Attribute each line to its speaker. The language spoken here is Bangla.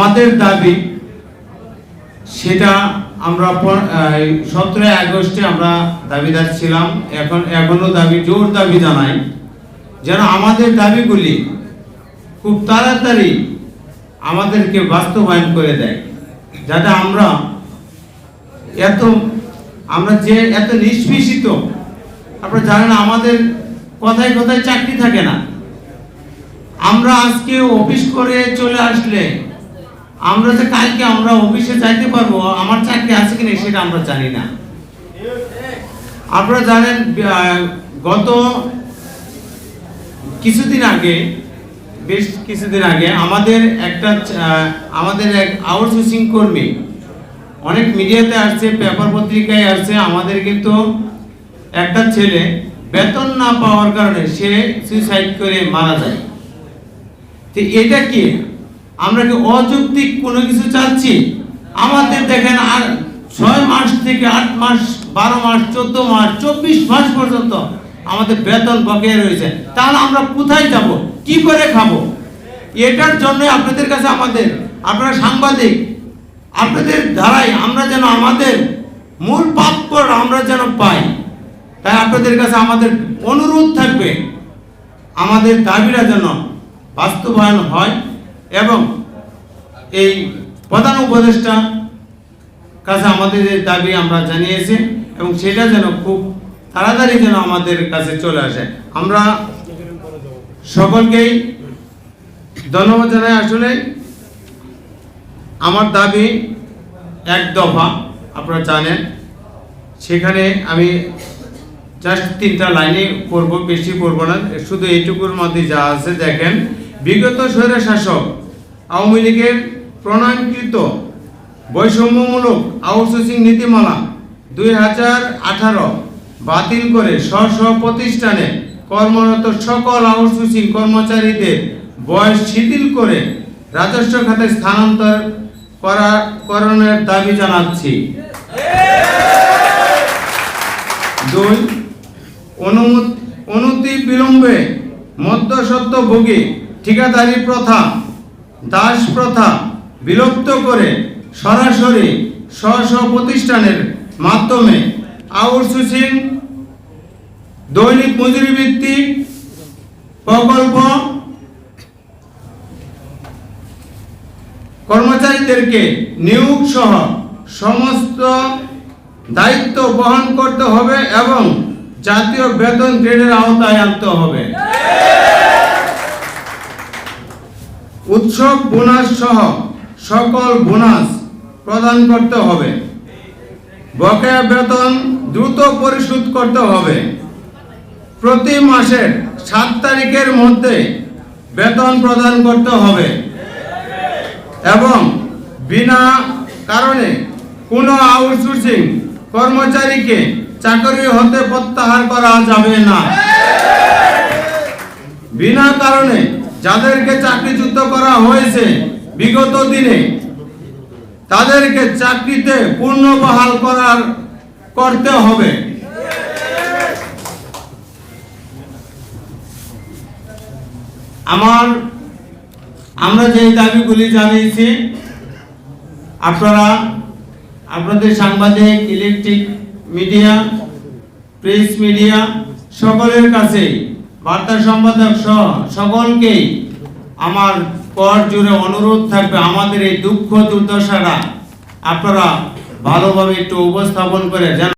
Speaker 1: আমাদের দাবি সেটা আমরা সতেরোই আগস্টে আমরা দাবিদার ছিলাম। এখন, এখনও দাবি, জোর দাবি জানাই যেন আমাদের দাবিগুলি খুব তাড়াতাড়ি আমাদেরকে বাস্তবায়ন করে দেয়, যাতে আমরা এত, আমরা যে এত নিষ্পেষিত, আপনারা জানেন আমাদের কথায় কথায় চাকরি থাকে না। আমরা আজকে অফিস করে চলে আসলে আমরা যে কালকে আমরা অফিসে যাইতে পারব, আমার চাকরি আছে কিনা সেটা আমরা জানি না। আপনারা জানেন গত কিছুদিন আগে, বেশ কিছুদিন আগে আমাদের একটা আমাদের এক আউটসোর্সিং কর্মী, অনেক মিডিয়াতে আসছে, পেপার পত্রিকায় আসছে, আমাদের কিন্তু একটা ছেলে বেতন না পাওয়ার কারণে সে সুইসাইড করে মারা যায়। তো এটা কি? আমরা কি অযৌক্তিক কোনো কিছু চাচ্ছি? আমাদের দেখেন আর ছয় মাস থেকে আট মাস, বারো মাস, চোদ্দ মাস, চব্বিশ মাস পর্যন্ত আমাদের বেতন বকেয়া রয়েছে। তাহলে আমরা কোথায় যাব? কি করে খাব? এটার জন্য আপনাদের কাছে আমাদের, আপনারা সাংবাদিক, আপনাদের দ্বারাই আমরা যেন আমাদের মূল প্রাপ্য আমরা যেন পাই। তাই আপনাদের কাছে আমাদের অনুরোধ থাকবে, আমাদের দাবিরা যেন বাস্তবায়ন হয়। এবং এই প্রধান উপদেষ্টা কাছে আমাদের এই দাবি আমরা জানিয়েছি এবং সেটা যেন খুব তাড়াতাড়ি যেন আমাদের কাছে চলে আসে। আমরা সকলকেই ধন্যবাদ জানাই। আসলে আমার দাবি এক দফা, আপনারা জানেন। সেখানে আমি জাস্ট তিনটা লাইনে পড়ব, বেশি পড়ব না। শুধু এইটুকুর মধ্যে যা আছে দেখেন। বিগত স্বৈর শাসক আওয়ামী লীগের প্রণয়নকৃত বৈষম্যমূলক আউটসোর্সিং নীতিমালা দুই হাজার আঠারো বাতিল করে স্ব স্ব প্রতিষ্ঠানে কর্মরত সকল আউটসোর্সিং কর্মচারীদের বয়স শিথিল করে রাজস্ব খাতে স্থানান্তর করা, করণের দাবি জানাচ্ছি। দুই অনুমতি অনুতি বিলম্বে মধ্যসত্ত্ব ভোগী ঠিকাদারি প্রথা, দাস প্রথা বিলুপ্ত করে সরাসরি স্ব স্ব প্রতিষ্ঠানের মাধ্যমে আউটসোর্সিং, দৈনিক মজুরি ভিত্তিক প্রকল্প কর্মচারীদেরকে নিয়োগ সহ সমস্ত দায়িত্ব বহন করতে হবে এবং জাতীয় বেতন গ্রেডের আওতায় আনতে হবে। উৎসব বোনাস সহ সকল বোনাস প্রদান করতে হবে। বকেয়া বেতন দ্রুত পরিশোধ করতে হবে। প্রতি মাসের সাত তারিখের মধ্যে বেতন প্রদান করতে হবে এবং বিনা কারণে কোনো আউটসোর্সিং কর্মচারীকে চাকরি হতে প্রত্যাহার করা যাবে না। বিনা কারণে যাদেরকে চাকরিচ্যুত করা হয়েছে বিগত দিনে, তাদেরকে চাকরিতে পুনর্বহাল করার করতে হবে। আমার, আমরা যে দাবিগুলি জানিয়েছি, আপনারা, আপনাদের সাংবাদিক, ইলেকট্রিক মিডিয়া, প্রেস মিডিয়া, সকলের কাছে বার্তা সম্পাদক সহ সকলকেই আমার কর জুড়ে অনুরোধ থাকবে, আমাদের এই দুঃখ দুর্দশাটা আপনারা ভালোভাবে একটু উপস্থাপন করে যেন